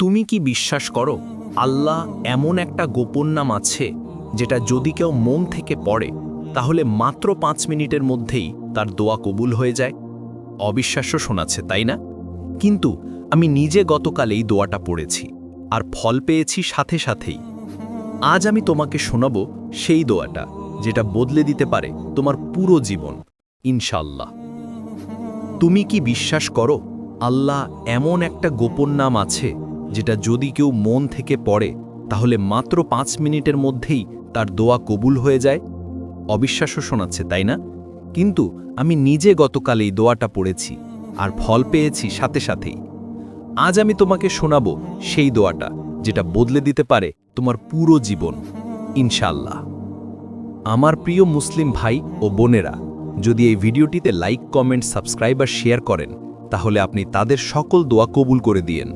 তুমি কি বিশ্বাস করো, আল্লাহ এমন একটা গোপন নাম আছে, যেটা যদি কেউ মন থেকে পড়ে, তাহলে মাত্র পাঁচ মিনিটের মধ্যেই তার দোয়া কবুল হয়ে যায়? অবিশ্বাস্য শোনাচ্ছে, তাই না? কিন্তু আমি নিজে গতকাল এই দোয়াটা পড়েছি, আর ফল পেয়েছি সাথে সাথেই। আজ আমি তোমাকে শোনাব সেই দোয়াটা, যেটা বদলে দিতে পারে তোমার পুরো জীবন ইনশাল্লাহ তুমি কি বিশ্বাস করো, আল্লাহ এমন একটা গোপন নাম আছে যেটা যদি কেউ মন থেকে পড়ে, তাহলে মাত্র পাঁচ মিনিটের মধ্যেই তার দোয়া কবুল হয়ে যায়। অবিশ্বাস্য শোনাচ্ছে, তাই না? কিন্তু আমি নিজে গতকাল এই দোয়াটা পড়েছি আর ফল পেয়েছি সাথে সাথেই। আজ আমি তোমাকে শোনাবো সেই দোয়াটা, যেটা বদলে দিতে পারে তোমার পুরো জীবন। ইনশাল্লাহ আমার প্রিয় মুসলিম ভাই ও বোনেরা, যদি এই ভিডিওটিতে লাইক, কমেন্ট, সাবস্ক্রাইব আর শেয়ার করেন, তাহলে আপনি তাদের সকল দোয়া কবুল করে দিয়েন।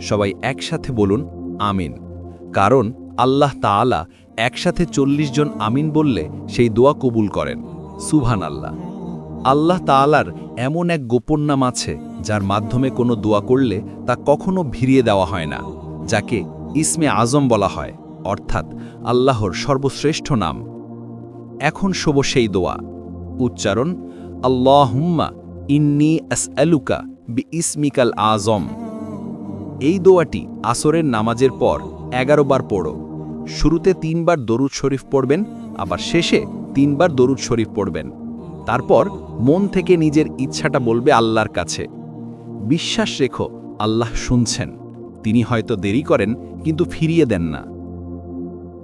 সবাই একসাথে বলুন, আমিন। কারণ আল্লাহ তাআলা একসাথে চল্লিশ জন আমিন বললে সেই দোয়া কবুল করেন। সুভান আল্লাহ আল্লাহ তাআলার এমন এক গোপন নাম আছে, যার মাধ্যমে কোনো দোয়া করলে তা কখনো ভিড়িয়ে দেওয়া হয় না, যাকে ইসমে আজম বলা হয়, অর্থাৎ আল্লাহর সর্বশ্রেষ্ঠ নাম। এখন শোব সেই দোয়া। উচ্চারণ, আল্লাহুম্মা ইন্নি আসআলুকা বি ইসমিকাল আজম। এই দোয়াটি আসরের নামাজের পর এগারো বার পড়ো। শুরুতে তিনবার দরুদ শরীফ পড়বেন, আবার শেষে তিনবার দরুদ শরীফ পড়বেন। তারপর মন থেকে নিজের ইচ্ছাটা বলবে আল্লাহর কাছে। বিশ্বাস রেখো, আল্লাহ শুনছেন। তিনি হয়তো দেরি করেন, কিন্তু ফিরিয়ে দেন না।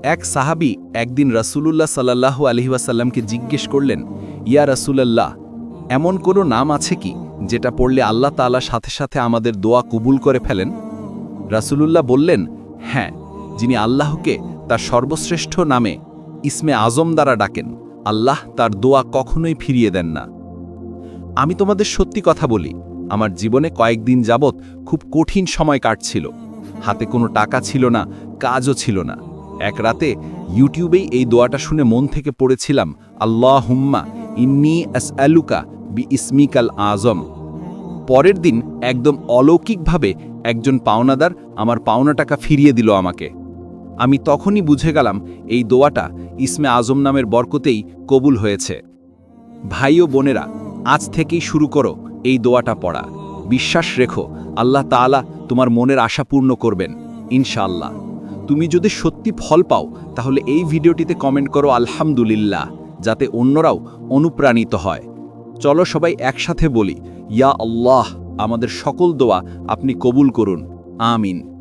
এক সাহাবি একদিন রাসূলুল্লাহ সাল্লাল্লাহু আলহি ওয়াসাল্লামকে জিজ্ঞেস করলেন, ইয়া রাসূলুল্লাহ এমন কোনো নাম আছে কি যেটা পড়লে আল্লাহ তাআলা সাথে সাথে আমাদের দোয়া কবুল করে ফেলেন? রাসূলুল্লাহ বললেন হ্যাঁ যিনি আল্লাহকে তার সর্বশ্রেষ্ঠ নামে ইসমে আজম দ্বারা ডাকেন, আল্লাহ তার দোয়া কখনোই ফিরিয়ে দেন না। আমি তোমাদের সত্যি কথা বলি, আমার জীবনে কয়েকদিন যাবৎ খুব কঠিন সময় কাটছিল। হাতে কোনো টাকা ছিল না, কাজও ছিল না। এক রাতে ইউটিউবেই এই দোয়াটা শুনে মন থেকে পড়েছিলাম আল্লাহ হুম্মা ইন্নি আস আলুকা বি ইসমিকাল আজম। পরের দিন একদম অলৌকিকভাবে একজন পাওনাদার আমার পাওনা টাকা ফিরিয়ে দিল আমাকে। আমি তখনই বুঝে গেলাম এই দোয়াটা ইসমে আজম নামের বরকতেই কবুল হয়েছে। ভাই ও বোনেরা, আজ থেকেই শুরু করো এই দোয়াটা পড়া। বিশ্বাস রেখো, আল্লাহ তাআলা তোমার মনের আশা পূর্ণ করবেন, ইনশাআল্লাহ। তুমি যদি সত্যি ফল পাও, তাহলে এই ভিডিওটিতে কমেন্ট করো আলহামদুলিল্লাহ, যাতে অন্যরাও অনুপ্রাণিত হয়। চলো সবাই একসাথে বলি ইয়া আল্লাহ আমাদের সকল দোয়া আপনি কবুল করুন। আমিন।